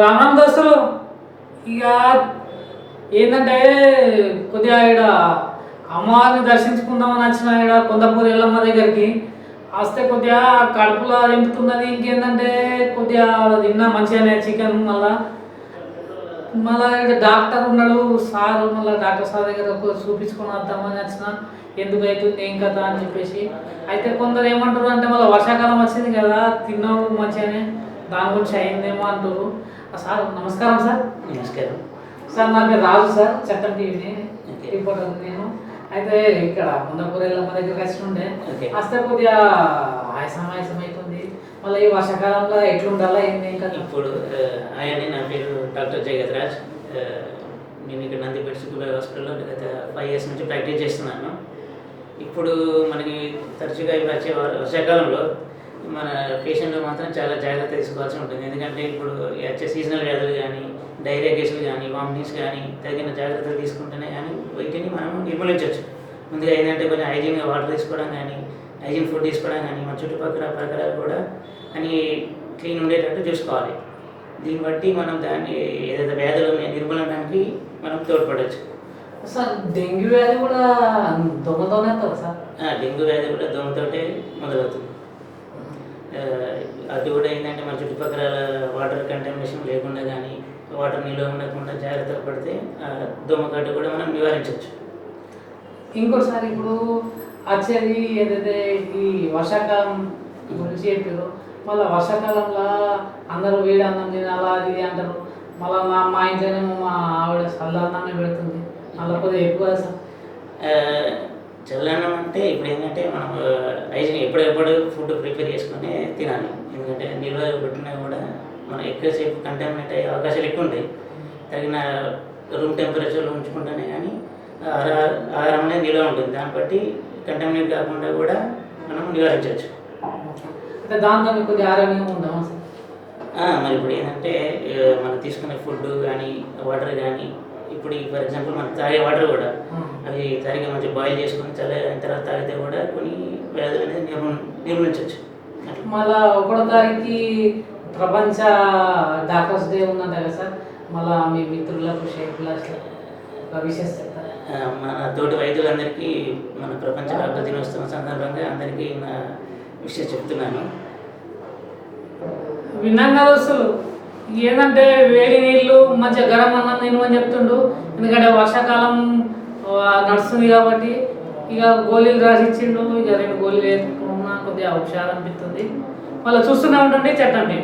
రామ్ దోస్తులు ఇక ఏంటంటే కొద్దిగా ఇక్కడ అమ్మవారిని దర్శించుకుందామని వచ్చిన ఇక్కడ కొందపూరి ఎల్లమ్మ దగ్గరికి. వస్తే కొద్దిగా కడుపులో ఎంపుతున్నది ఇంకేంటంటే కొద్దిగా తిన్నా మంచిగానే చికెన్ మళ్ళా. మళ్ళా ఇక్కడ డాక్టర్ ఉన్నాడు సార్ మళ్ళీ డాక్టర్ సార్ దగ్గర ఒక చూపించుకొని వద్దామని వచ్చిన. ఎందుకు అవుతుంది ఏం కదా అని చెప్పేసి. అయితే కొందరు ఏమంటారు అంటే మళ్ళీ వర్షాకాలం వచ్చింది కదా తిన్నాము మంచిగానే. దాని గురించి అయిందేమో అంటారు సార్ నమస్కారం సార్. నమస్కారం. సార్ నా పేరు రాజు సార్ చట్టం టీవీని. రిపోర్టర్ నేను. అయితే ఇక్కడ ముందపూర్ ఎల్లమ్మ దగ్గర వచ్చి ఉండే. వస్తే కొద్దిగా ఆయాసం ఆయాసం అవుతుంది మళ్ళీ ఈ వర్షాకాలంలో ఎట్లుండాలా ఏంది ఏం కదా ఇప్పుడు ఆయన నా పేరు డాక్టర్ జగద్రాజ్ నేను ఇక్కడ నందిపేట సుబ్బయ్య హాస్పిటల్లో గత ఫైవ్ ఇయర్స్ నుంచి ప్రాక్టీస్ చేస్తున్నాను. ఇప్పుడు మనకి తరచుగా వచ్చే వర్షాకాలంలో మన పేషెంట్లు మాత్రం చాలా జాగ్రత్త తీసుకోవాల్సి ఉంటుంది. ఎందుకంటే ఇప్పుడు వచ్చే సీజనల్ వ్యాధులు కానీ డైరియా కేసులు కానీ వామిటింగ్స్ కానీ తగిన జాగ్రత్తలు తీసుకుంటేనే కానీ వీటిని మనం నిర్మూలించవచ్చు. ముందుగా ఏంటంటే కొంచెం హైజీన్గా వాటర్ తీసుకోవడం కానీ హైజీన్ ఫుడ్ తీసుకోవడం కానీ మన చుట్టుపక్కల పరికరాలు కూడా అని క్లీన్ ఉండేటట్టు చూసుకోవాలి. దీన్ని బట్టి మనం దాన్ని ఏదైతే వ్యాధులు నిర్మూలనడానికి మనం తోడ్పడవచ్చు సార్ డెంగ్యూ వ్యాధి కూడా దొంగతోనే సార్? డెంగ్యూ వ్యాధి కూడా దోమతోటే మొదలవుతుంది. అది కూడా ఏంటంటే మన చుట్టుపక్కల వాటర్ కంటామినేషన్ లేకుండా కానీ వాటర్ నిల్వ ఉండకుండా జాగ్రత్తలు పడితే దోమకాటు కూడా మనం నివారించవచ్చు. ఇంకోసారి ఇప్పుడు వచ్చేది ఏదైతే ఈ వర్షాకాలం గురించి చెప్పారు మళ్ళీ వర్షాకాలంలో అందరూ వేడి అన్నం తినాలా అది ఇది అంటారు. మళ్ళీ మా మా ఇంట్లోనేమో మా ఆవిడ చల్లన్నమే పెడుతుంది. మళ్ళీ కొద్దిగా ఎక్కువ చల్లన్నం అంటే ఇప్పుడు ఏంటంటే మనం హైజీన్ ఎప్పుడెప్పుడు ఫుడ్ ప్రిపేర్ చేసుకొని తినాలి. ఎందుకంటే నిల్వ పెట్టినా కూడా మనం ఎక్కువసేపు కంటామినేట్ అయ్యే అవకాశాలు ఎక్కువ ఉంటాయి. తగిన రూమ్ టెంపరేచర్లో ఉంచుకుంటేనే కానీ ఆహార- ఆహారం అనేది నిల్వ ఉంటుంది. దాన్ని బట్టి కంటామినేట్ కాకుండా కూడా మనం నివారించవచ్చు. అంటే దాంతో కొద్దిగా ఆరోగ్యంగా ఉంటాము సార్? ఆ, మరి ఇప్పుడు ఏంటంటే మనం తీసుకునే ఫుడ్ కానీ వాటర్ కానీ ఇప్పుడు ఫర్ ఎగ్జాంపుల్ మనం తాగే వాటర్ కూడా అవి సరిగ్గా మంచిగా బాయిల్ చేసుకొని చల్ల అయిన తర్వాత తాగితే కూడా కొన్ని వ్యాధులు అనేది నిర్మూ నిర్మూలించవచ్చు. అట్లా. మళ్ళా ఒకటో తారీఖుకి ప్రపంచ డాక్టర్స్ డే ఉందంట కదా సార్. మళ్ళా మీ మిత్రులకు షేపులు విషయం చెప్తారా? మన తోటి వైద్యులందరికీ మన ప్రపంచ డాక్టర్ దినోత్సవం సందర్భంగా అందరికీ నా విషయం చెప్తున్నాను. విన్నాం కదా అసలు. ఏంటంటే వేడి నీళ్ళు మంచిగా గరం అన్నం తినమని చెప్తుండు. ఎందుకంటే వర్షాకాలం నడుస్తుంది కాబట్టి ఇక గోళీలు రాసిచ్చిండు. ఇక రెండు గోళీలు వేసుకున్నా కొద్దిగా హుషారు అనిపిస్తుంది మళ్ళీ చూస్తూనే ఉండండి చెట్టండి